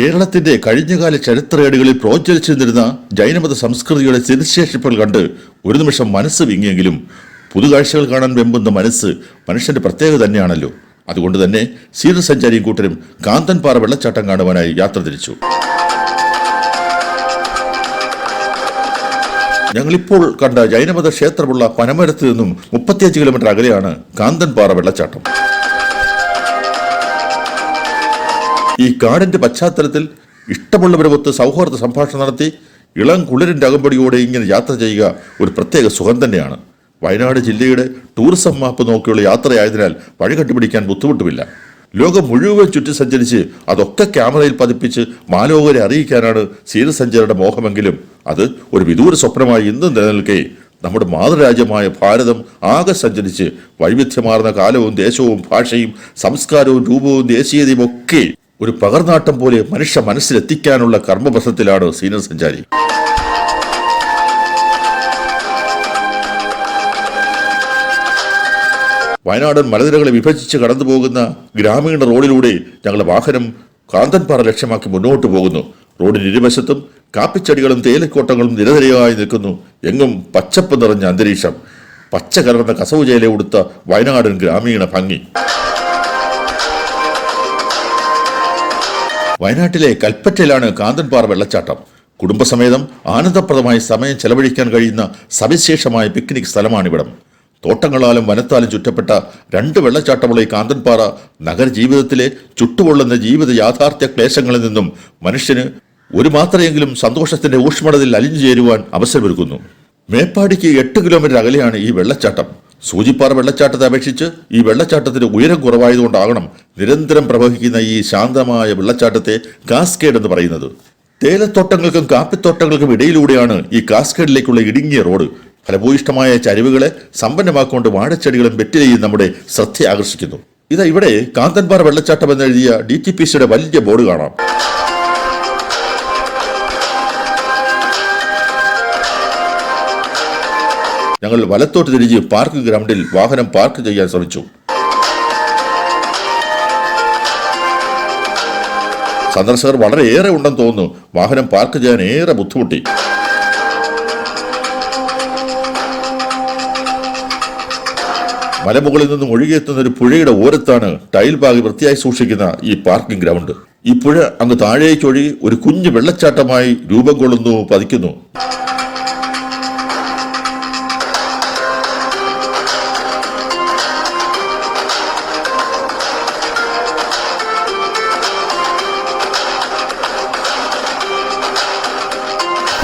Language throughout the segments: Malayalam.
കേരളത്തിന്റെ കഴിഞ്ഞകാല ചരിത്രേടുകളിൽ പ്രോജ്വലിച്ചിരുന്ന ജൈനമത സംസ്കൃതിയുടെ സ്ഥിതിശേഷിപ്പുകൾ കണ്ട് ഒരു നിമിഷം മനസ്സ് വിങ്ങിയെങ്കിലും പുതുകാഴ്ചകൾ കാണാൻ വെമ്പുന്ന മനസ്സ് മനുഷ്യന്റെ പ്രത്യേകത തന്നെയാണല്ലോ. അതുകൊണ്ട് തന്നെ സീതസഞ്ചാരിയും കൂട്ടരും കാന്തൻപാറ വെള്ളച്ചാട്ടം കാണുവാനായി യാത്ര തിരിച്ചു. ഞങ്ങളിപ്പോൾ കണ്ട ജൈനമത ക്ഷേത്രമുള്ള പനമരത്ത് നിന്നും മുപ്പത്തിയഞ്ച് കിലോമീറ്റർ അകലെയാണ് കാന്തൻപാറ വെള്ളച്ചാട്ടം. ഈ കാടിന്റെ പശ്ചാത്തലത്തിൽ ഇഷ്ടമുള്ളവരുമൊത്ത് സൗഹാർദ്ദ സംഭാഷണം നടത്തി ഇളം കുളിരിന്റെ അകമ്പടിയോടെ ഇങ്ങനെ യാത്ര ചെയ്യുക ഒരു പ്രത്യേക സുഖം തന്നെയാണ്. വയനാട് ജില്ലയുടെ ടൂറിസം മാപ്പ് നോക്കിയുള്ള യാത്രയായതിനാൽ വഴി കണ്ടുപിടിക്കാൻ ബുദ്ധിമുട്ടുമില്ല. ലോകം മുഴുവൻ ചുറ്റി സഞ്ചരിച്ച് അതൊക്കെ ക്യാമറയിൽ പതിപ്പിച്ച് മാലോകരെ അറിയിക്കാനാണ് സീരസഞ്ചാരിയുടെ മോഹമെങ്കിലും അത് ഒരു വിദൂര സ്വപ്നമായി ഇന്നും നിലനിൽക്കെ. നമ്മുടെ മാതൃരാജ്യമായ ഭാരതം ആകെ സഞ്ചരിച്ച് വൈവിധ്യമാർന്ന കാലവും ദേശവും ഭാഷയും സംസ്കാരവും രൂപവും ദേശീയതയും ഒക്കെ ഒരു പകർനാട്ടം പോലെ മനുഷ്യ മനസ്സിലെത്തിക്കാനുള്ള കർമ്മപഥത്തിലാണ് സീനിയർ സഞ്ചാരി. വയനാടൻ മലനിരകളെ വിഭജിച്ച് കടന്നു പോകുന്ന ഗ്രാമീണ റോഡിലൂടെ ഞങ്ങളുടെ വാഹനം കാന്തൻപാറ ലക്ഷ്യമാക്കി മുന്നോട്ട് പോകുന്നു. റോഡിന് ഇരുവശത്തും കാപ്പിച്ചെടികളും തേയിലക്കോട്ടങ്ങളും നിരനിരയായി നിൽക്കുന്നു. എങ്ങും പച്ചപ്പ് നിറഞ്ഞ അന്തരീക്ഷം. പച്ച കലർന്ന കസവ് ഉടുത്ത വയനാടൻ ഗ്രാമീണ ഭംഗി. വയനാട്ടിലെ കൽപ്പറ്റയിലാണ് കാന്തൻപാറ വെള്ളച്ചാട്ടം. കുടുംബസമേതം ആനന്ദപ്രദമായി സമയം ചെലവഴിക്കാൻ കഴിയുന്ന സവിശേഷമായ പിക്നിക് സ്ഥലമാണിവിടം. തോട്ടങ്ങളാലും വനത്താലും ചുറ്റപ്പെട്ട രണ്ട് വെള്ളച്ചാട്ടമുള്ള ഈ കാന്തൻപാറ നഗരജീവിതത്തിലെ ചുട്ടുപൊള്ളുന്ന ജീവിത യാഥാർത്ഥ്യ ക്ലേശങ്ങളിൽ നിന്നും മനുഷ്യന് ഒരു മാത്രയെങ്കിലും സന്തോഷത്തിന്റെ ഊഷ്മളതയിൽ അലിഞ്ഞു ചേരുവാൻ അവസരമൊരുക്കുന്നു. മേപ്പാടിക്ക് എട്ട് കിലോമീറ്റർ അകലെയാണ് ഈ വെള്ളച്ചാട്ടം. സൂചിപ്പാറ വെള്ളച്ചാട്ടത്തെ അപേക്ഷിച്ച് ഈ വെള്ളച്ചാട്ടത്തിന് ഉയരം കുറവായതുകൊണ്ടാകണം നിരന്തരം പ്രവഹിക്കുന്ന ഈ ശാന്തമായ വെള്ളച്ചാട്ടത്തെ കാസ്കേഡ് എന്ന് പറയുന്നത്. തേയിലത്തോട്ടങ്ങൾക്കും കാപ്പിത്തോട്ടങ്ങൾക്കും ഇടയിലൂടെയാണ് ഈ കാസ്കേഡിലേക്കുള്ള ഇടുങ്ങിയ റോഡ്. ഫലഭൂയിഷ്ടമായ ചരിവുകളെ സമ്പന്നമാക്കൊണ്ട് വാഴച്ചെടികളും വെറ്റിലയും നമ്മുടെ ശ്രദ്ധ ആകർഷിക്കുന്നു ഇതാ ഇവിടെ കാന്തൻപാറ വെള്ളച്ചാട്ടം എന്നെഴുതിയ ഡി ടി പി സിയുടെ വലിയ ബോർഡ് കാണാം. ഞങ്ങൾ വലത്തോട്ട് തിരിഞ്ഞ് പാർക്ക് ഗ്രൗണ്ടിൽ വാഹനം പാർക്ക് ചെയ്യാൻ ശ്രമിച്ചു. സന്ദർശകർ വളരെയേറെ ഉണ്ടെന്ന് തോന്നുന്നു. വാഹനം പാർക്ക് ചെയ്യാൻ ഏറെ ബുദ്ധിമുട്ടി. മലമുകളിൽ നിന്നും ഒഴുകിയെത്തുന്ന ഒരു പുഴയുടെ ഓരത്താണ് ടൈൽ പാകി വൃത്തിയായി സൂക്ഷിക്കുന്ന ഈ പാർക്കിംഗ് ഗ്രൗണ്ട് ഈ പുഴ അങ്ങ് താഴേക്കൊഴുകി ഒരു കുഞ്ഞു വെള്ളച്ചാട്ടമായി രൂപം കൊള്ളുന്നു പതിക്കുന്നു.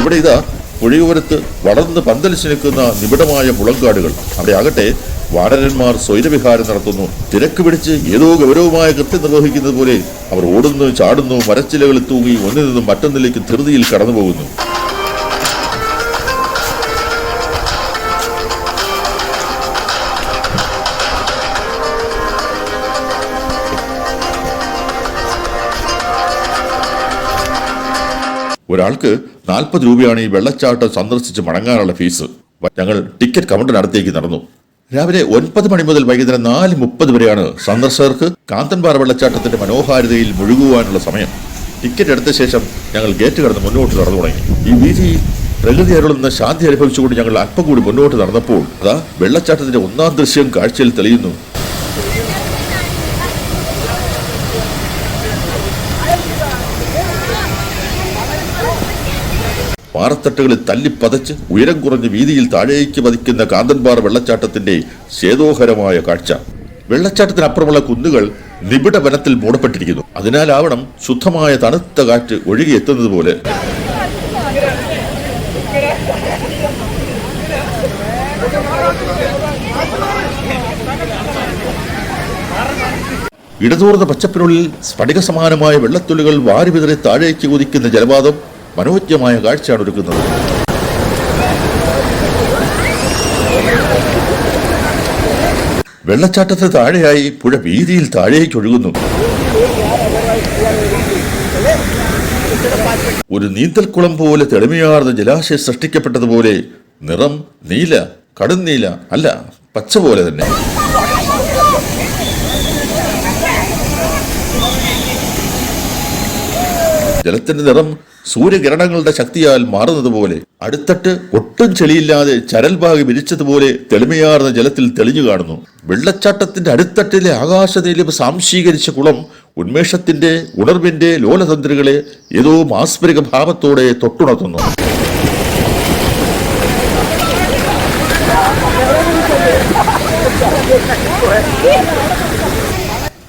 ഇവിടെ ഇതാ പുഴയോരത്ത് വളർന്ന് പന്തലിച്ച് നിൽക്കുന്ന നിബിഡമായ മുളങ്കാടുകൾ. അവിടെ ആകട്ടെ വാടരന്മാർ സ്വൈരവിഹാരം നടത്തുന്നു. തിരക്ക് പിടിച്ച് ഏതോ ഗൗരവമായ കൃത്യം നിർവഹിക്കുന്നത് പോലെ അവർ ഓടുന്നു ചാടുന്നു മരച്ചിലകളിൽ തൂങ്ങി ഒന്നിൽ നിന്നും മറ്റൊന്നിലേക്ക് ധൃതിയിൽ കടന്നു ഒരാൾക്ക് നാൽപ്പത് രൂപയാണ് ഈ വെള്ളച്ചാട്ടം സന്ദർശിച്ച് മടങ്ങാനുള്ള ഫീസ്. ഞങ്ങൾ ടിക്കറ്റ് കൗണ്ടറിനടുത്തേക്ക് നടന്നു. രാവിലെ ഒൻപത് മണി മുതൽ വൈകുന്നേരം നാല് മുപ്പത് വരെയാണ് സന്ദർശകർക്ക് കാന്തൻപാറ വെള്ളച്ചാട്ടത്തിന്റെ മനോഹാരിതയിൽ മുഴുകുവാനുള്ള സമയം. ടിക്കറ്റ് എടുത്ത ശേഷം ഞങ്ങൾ ഗേറ്റ് കടന്ന് മുന്നോട്ട് നടന്നു തുടങ്ങി. ഈ വീതിയിൽ പ്രകൃതി അരുളുന്ന ശാന്തി അനുഭവിച്ചുകൊണ്ട് ഞങ്ങൾ അല്പം കൂടി മുന്നോട്ട് നടന്നപ്പോൾ അതാ വെള്ളച്ചാട്ടത്തിന്റെ ഒന്നാം ദൃശ്യം കാഴ്ചയിൽ തെളിയുന്നു. പാറത്തട്ടുകളിൽ തല്ലിപ്പതച്ച് ഉയരം കുറഞ്ഞ വീതിയിൽ താഴേക്ക് പതിക്കുന്ന കാന്തൻപാർ വെള്ളച്ചാട്ടത്തിന്റെ ശേതോഹരമായ കാഴ്ച. വെള്ളച്ചാട്ടത്തിനപ്പുറമുള്ള കുന്നുകൾ നിബിഡ വനത്തിൽ മൂടപ്പെട്ടിരിക്കുന്നു. അതിനാലാവണം ശുദ്ധമായ തണുത്ത കാറ്റ് ഒഴുകിയെത്തുന്നത് പോലെ. ഇടതൂർന്ന പച്ചപ്പിനുള്ളിൽ സ്ഫടിക സമാനമായ വെള്ളത്തുള്ളികൾ വാരി വിതറി താഴേക്ക് കുതിക്കുന്ന ജലപാതം മനോജ്ഞമായ കാഴ്ചയാണ് ഒരുക്കുന്നത്. വെള്ളച്ചാട്ടത്തിന് താഴെയായി പുഴ വീതിയിൽ താഴേക്ക് ഒഴുകുന്നു. ഒരു നീന്തൽക്കുളം പോലെ തെളിമയാർന്ന ജലാശയം സൃഷ്ടിക്കപ്പെട്ടതുപോലെ നിറം നീല കടും നീല അല്ല പച്ച പോലെ തന്നെ. ജലത്തിന്റെ നിറം സൂര്യകിരണങ്ങളുടെ ശക്തിയാൽ മാറുന്നതുപോലെ അടുത്തട്ട് ഒട്ടും ചെളിയില്ലാതെ ചരൽഭാഗി വിരിച്ചതുപോലെ തെളിമയാർന്ന ജലത്തിൽ തെളിഞ്ഞു കാണുന്നു. വെള്ളച്ചാട്ടത്തിന്റെ അടുത്തട്ടിലെ ആകാശനീലം സാംശീകരിച്ച കുളം ഉന്മേഷത്തിന്റെ ഉണർവിന്റെ ലോലതന്ത്രികളെ ഏതോ മാസ്മരിക ഭാവത്തോടെ തൊട്ടുണർത്തുന്നു.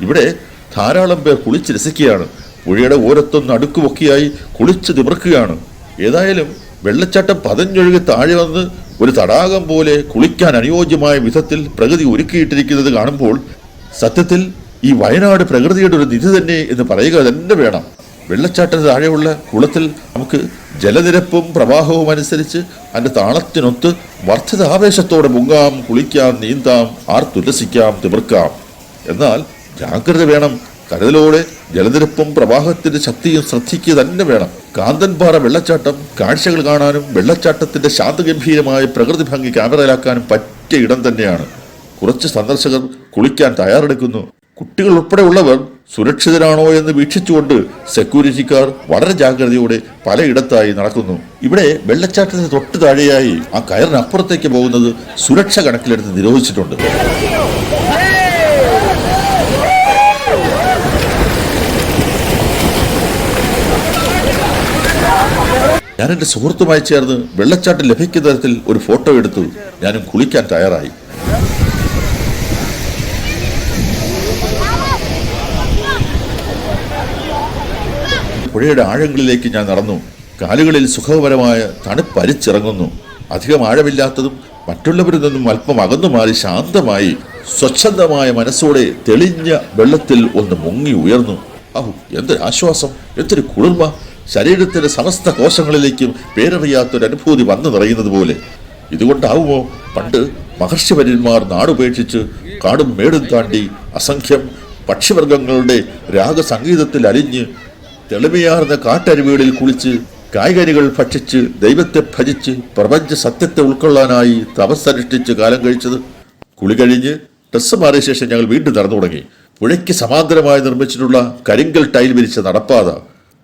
ഇവിടെ ധാരാളം പേർ കുളിച്ച് രസിക്കുകയാണ്. പുഴയുടെ ഓരത്തൊന്ന് അടുക്കുമൊക്കെയായി കുളിച്ച് തിമിർക്കുകയാണ് ഏതായാലും വെള്ളച്ചാട്ടം പതഞ്ഞൊഴുകി താഴെ വന്ന് ഒരു തടാകം പോലെ കുളിക്കാൻ അനുയോജ്യമായ വിധത്തിൽ പ്രകൃതി ഒരുക്കിയിട്ടിരിക്കുന്നത് കാണുമ്പോൾ സത്യത്തിൽ ഈ വയനാട് പ്രകൃതിയുടെ ഒരു നിധി തന്നെ എന്ന് പറയുക തന്നെ വേണം. വെള്ളച്ചാട്ടത്തിന് താഴെയുള്ള കുളത്തിൽ നമുക്ക് ജലനിരപ്പും പ്രവാഹവും അനുസരിച്ച് അതിന്റെ താളത്തിനൊത്ത് വർദ്ധിത ആവേശത്തോടെ മുങ്ങാം കുളിക്കാം നീന്താം ആർത്തുല്ലസിക്കാം തിമിർക്കാം. എന്നാൽ ജാഗ്രത വേണം കരുതലോടെ ജലനിരപ്പും പ്രവാഹത്തിന്റെ ശക്തിയും ശ്രദ്ധിക്കുക തന്നെ വേണം. കാന്തൻപാറ വെള്ളച്ചാട്ടം കാഴ്ചകൾ കാണാനും വെള്ളച്ചാട്ടത്തിന്റെ ശാന്തഗംഭീരമായ പ്രകൃതി ഭംഗി ക്യാമറയിലാക്കാനും പറ്റിയ ഇടം തന്നെയാണ്. കുറച്ച് സന്ദർശകർ കുളിക്കാൻ തയ്യാറെടുക്കുന്നു. കുട്ടികൾ ഉൾപ്പെടെയുള്ളവർ സുരക്ഷിതരാണോ എന്ന് വീക്ഷിച്ചുകൊണ്ട് സെക്യൂരിറ്റിക്കാർ വളരെ ജാഗ്രതയോടെ പലയിടത്തായി നടക്കുന്നു. ഇവിടെ വെള്ളച്ചാട്ടത്തിന് തൊട്ട് താഴെയായി ആ കയറിനപ്പുറത്തേക്ക് പോകുന്നത് സുരക്ഷ കണക്കിലെടുത്ത് നിരോധിച്ചിട്ടുണ്ട്. ഞാൻ എന്റെ സുഹൃത്തുമായി ചേർന്ന് വെള്ളച്ചാട്ടം ലഭിക്കുന്ന തരത്തിൽ ഒരു ഫോട്ടോ എടുത്തു. ഞാനും കുളിക്കാൻ തയ്യാറായി. പുഴയുടെ ആഴങ്ങളിലേക്ക് ഞാൻ നടന്നു. കാലുകളിൽ സുഖകരമായ തണുപ്പരിച്ചിറങ്ങുന്നു. അധികം ആഴമില്ലാത്തതും മറ്റുള്ളവരിൽ നിന്നും അല്പം അകന്നു മാറി ശാന്തമായി സ്വച്ഛന്തമായ മനസ്സോടെ തെളിഞ്ഞ വെള്ളത്തിൽ ഒന്ന് മുങ്ങി ഉയർന്നു. അഹു എന്തൊരു ആശ്വാസം എന്തൊരു കുളിർമ. ശരീരത്തിന്റെ സമസ്ത കോശങ്ങളിലേക്കും പേരറിയാത്തൊരു അനുഭൂതി വന്നു നിറയുന്നത് പോലെ. ഇതുകൊണ്ടാവുമോ? പണ്ട് മഹർഷിവര്യന്മാർ നാടുപേക്ഷിച്ച് കാടും മേടും താണ്ടി അസംഖ്യം പക്ഷിവർഗങ്ങളുടെ രാഗസംഗീതത്തിൽ അലിഞ്ഞ് തെളിമയാർന്ന കാട്ടരുവികളിൽ കുളിച്ച് കായ്കനികൾ ഭക്ഷിച്ച് ദൈവത്തെ ഭജിച്ച് പ്രപഞ്ച സത്യത്തെ ഉൾക്കൊള്ളാനായി തപസ്സനുഷ്ഠിച്ച് കാലം കഴിച്ചത്. കുളി കഴിഞ്ഞ് ഡ്രസ്സ് മാറിയ ശേഷം ഞങ്ങൾ വീണ്ടും നടന്നു തുടങ്ങി പുഴയ്ക്ക് സമാന്തരമായി നിർമ്മിച്ചിട്ടുള്ള കരിങ്കൽ ടൈൽ വിരിച്ച നടപ്പാത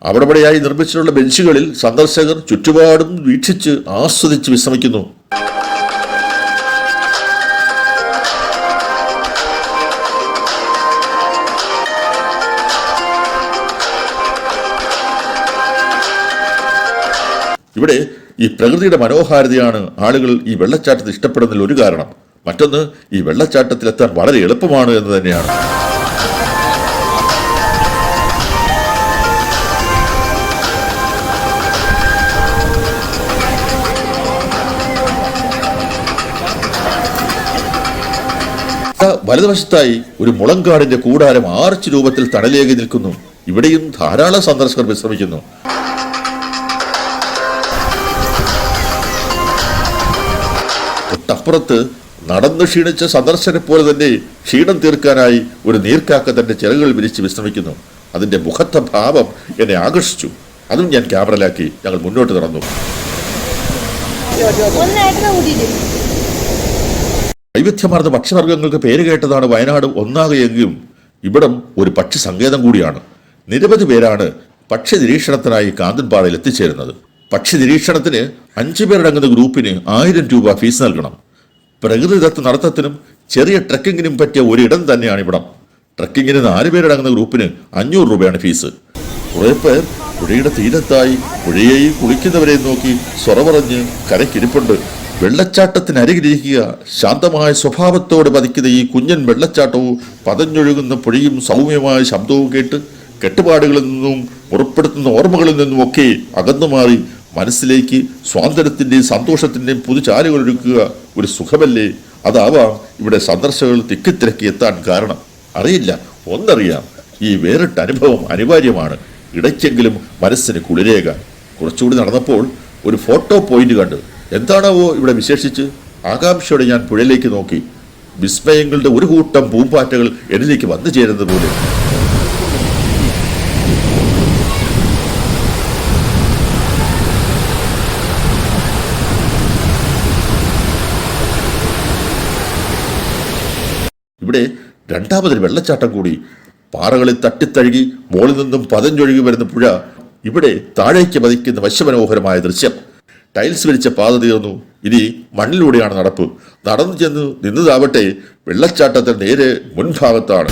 അവിടെവിടെയായി നിർമ്മിച്ചിട്ടുള്ള ബെഞ്ചുകളിൽ സന്ദർശകർ ചുറ്റുപാടും വീക്ഷിച്ച് ആസ്വദിച്ച് വിശ്രമിക്കുന്നു. ഇവിടെ ഈ പ്രകൃതിയുടെ മനോഹാരിതയാണ് ആളുകൾ ഈ വെള്ളച്ചാട്ടത്തെ ഇഷ്ടപ്പെടുന്നതിൽ ഒരു കാരണം. മറ്റൊന്ന് ഈ വെള്ളച്ചാട്ടത്തിലെത്താൻ വളരെ എളുപ്പമാണ് എന്ന് തന്നെയാണ്. വലതുവശത്തായി ഒരു മുളങ്കാടിന്റെ കൂടാരം ആർച്ച് രൂപത്തിൽ തണലേകി നിൽക്കുന്നു. ഇവിടെയും ധാരാളം സന്ദർശകർ വിശ്രമിക്കുന്നു. തൊട്ടപ്പുറത്ത് നടന്നു ക്ഷീണിച്ച സന്ദർശനെ പോലെ തന്നെ ക്ഷീണം തീർക്കാനായി ഒരു നീർക്കാക്ക തന്റെ ചിറകുകൾ വിരിച്ച് വിശ്രമിക്കുന്നു. അതിന്റെ മുഖത്തെ ഭാവം എന്നെ ആകർഷിച്ചു. അതും ഞാൻ ക്യാമറയിലാക്കി ഞങ്ങൾ മുന്നോട്ട് നടന്നു. വൈവിധ്യമാർന്ന ഭക്ഷ്യവർഗങ്ങൾക്ക് പേര് കേട്ടതാണ് വയനാട് ഒന്നാകെയെങ്കിലും ഇവിടം ഒരു പക്ഷി സങ്കേതം കൂടിയാണ്. നിരവധി പേരാണ് പക്ഷി നിരീക്ഷണത്തിനായി കാന്തൻപാറയിൽ എത്തിച്ചേരുന്നത്. പക്ഷി നിരീക്ഷണത്തിന് അഞ്ചു പേരടങ്ങുന്ന ഗ്രൂപ്പിന് ആയിരം രൂപ ഫീസ് നൽകണം. പ്രകൃതിദത്ത നടത്തത്തിനും ചെറിയ ട്രക്കിങ്ങിനും പറ്റിയ ഒരിടം തന്നെയാണ് ഇവിടം. ട്രക്കിങ്ങിന് നാല് പേരടങ്ങുന്ന ഗ്രൂപ്പിന് അഞ്ഞൂറ് രൂപയാണ് ഫീസ്. കുറെ പേർ പുഴയുടെ തീരത്തായി പുഴയെയും കുളിക്കുന്നവരെയും നോക്കി സ്വറ പറഞ്ഞ് കരക്കിരിപ്പുണ്ട് വെള്ളച്ചാട്ടത്തിനരികിലിരിക്കുക ശാന്തമായ സ്വഭാവത്തോടെ പതിക്കുന്ന ഈ കുഞ്ഞൻ വെള്ളച്ചാട്ടവും പതഞ്ഞൊഴുകുന്ന പുഴയും സൗമ്യമായ ശബ്ദവും കേട്ട് കെട്ടുപാടുകളിൽ നിന്നും പുറപ്പെടുത്തുന്ന ഓർമ്മകളിൽ നിന്നും ഒക്കെ അകന്നു മാറി മനസ്സിലേക്ക് സ്വാതന്ത്ര്യത്തിന്റെയും സന്തോഷത്തിന്റെയും പുതുചാലുകൾ ഒരുക്കുക ഒരു സുഖമല്ലേ? അതാവാം ഇവിടെ സന്ദർശകർ തിക്കിത്തിരക്കി എത്താൻ കാരണം. അറിയില്ല ഒന്നറിയാം. ഈ വേറിട്ട അനുഭവം അനിവാര്യമാണ്. ഇടയ്ക്കെങ്കിലും മനസ്സിന് കുളിരേക. കുറച്ചുകൂടി നടന്നപ്പോൾ ഒരു ഫോട്ടോ പോയിന്റ് കണ്ടു. എന്താണാവോ ഇവിടെ വിശേഷിച്ച്? ആകാംക്ഷയോടെ ഞാൻ പുഴയിലേക്ക് നോക്കി. വിസ്മയങ്ങളുടെ ഒരു കൂട്ടം പൂമ്പാറ്റകൾ എന്നിലേക്ക് വന്നു ചേരുന്നത് പോലെ. ഇവിടെ രണ്ടാമതൊരു വെള്ളച്ചാട്ടം കൂടി. പാറകളിൽ തട്ടിത്തഴുകി മുകളിൽ നിന്നും പതഞ്ഞൊഴുകി വരുന്ന പുഴ ഇവിടെ താഴേക്ക് പതിക്കുന്ന വശ്യമനോഹരമായ ദൃശ്യം. ടൈൽസ് വലിച്ച പാത തീർന്നു. ഇനി മണ്ണിലൂടെയാണ് നടപ്പ്. നടന്നു ചെന്ന് നിന്നതാവട്ടെ വെള്ളച്ചാട്ടത്തിന് നേരെ മുൻഭാഗത്താണ്.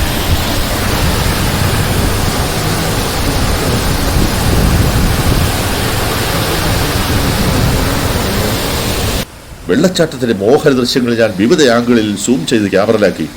വെള്ളച്ചാട്ടത്തിന്റെ മോഹന ദൃശ്യങ്ങൾ ഞാൻ വിവിധ ആംഗിളിൽ സൂം ചെയ്ത് ക്യാമറയിലാക്കി.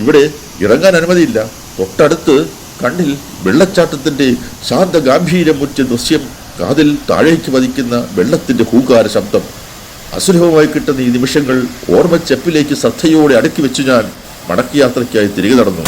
ഇവിടെ ഇറങ്ങാൻ അനുമതിയില്ല. തൊട്ടടുത്ത് കണ്ണിൽ വെള്ളച്ചാട്ടത്തിന്റെ ശാന്ത ഗാംഭീര്യമുറ്റ ദൃശ്യം കാതിൽ താഴേക്ക് പതിക്കുന്ന വെള്ളത്തിന്റെ ഹൂകാര ശബ്ദം. അസുലഭമായി കിട്ടുന്ന ഈ നിമിഷങ്ങൾ ഓർമ്മച്ചെപ്പിലേക്ക് ശ്രദ്ധയോടെ അടുക്കി വെച്ചു ഞാൻ മടക്കയാത്രയ്ക്കായി തിരികെ നടന്നു.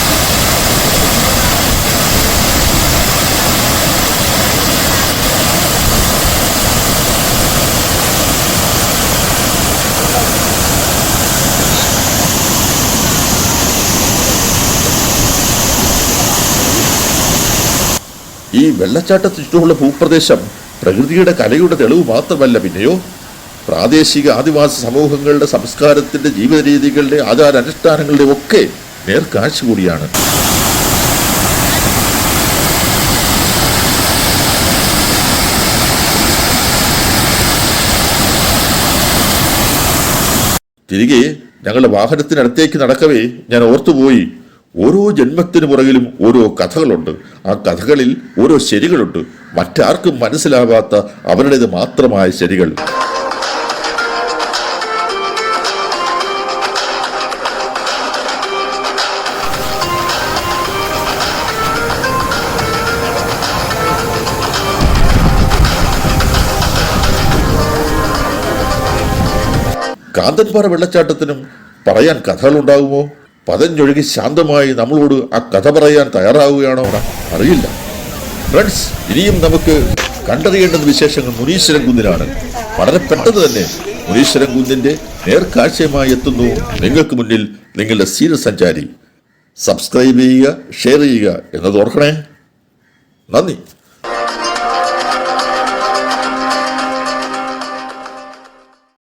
വെള്ളച്ചാട്ടത്തിന് ചുറ്റുമുള്ള ഭൂപ്രദേശം പ്രകൃതിയുടെ കലയുടെ തെളിവ് മാത്രമല്ല പിന്നെയോ? പ്രാദേശിക ആദിവാസി സമൂഹങ്ങളുടെ സംസ്കാരത്തിന്റെ ജീവിത രീതികളുടെ ആചാരാനുഷ്ഠാനങ്ങളുടെ ഒക്കെ നേർക്കാഴ്ച കൂടിയാണ് തിരികെ ഞങ്ങളുടെ വാഹനത്തിനടുത്തേക്ക് നടക്കവേ ഞാൻ ഓർത്തുപോയി. ഓരോ ജന്മത്തിനു പുറകിലും ഓരോ കഥകളുണ്ട്. ആ കഥകളിൽ ഓരോ ശരികളുണ്ട്. മറ്റാർക്കും മനസ്സിലാവാത്ത അവരുടേത് മാത്രമായ ശരികൾ. കാന്തൻപാറ വെള്ളച്ചാട്ടത്തിനും പറയാൻ കഥകളുണ്ടാകുമോ പതഞ്ഞൊഴുകി ശാന്തമായി നമ്മളോട് ആ കഥ പറയാൻ തയ്യാറാവുകയാണോ അറിയില്ല. ഫ്രണ്ട്സ് ഇനിയും നമുക്ക് കണ്ടറിയേണ്ടുന്ന വിശേഷങ്ങൾ മുനീശ്വരൻ കുന്നിലാണ് വളരെ പെട്ടെന്ന് തന്നെ മുനീശ്വരൻ കുന്നിന്റെ നേർക്കാഴ്ചയുമായി എത്തുന്നു. നിങ്ങൾക്ക് മുന്നിൽ നിങ്ങളുടെ സീര സഞ്ചാരി. സബ്സ്ക്രൈബ് ചെയ്യുക ഷെയർ ചെയ്യുക എന്നത് ഓർക്കണേ. നന്ദി.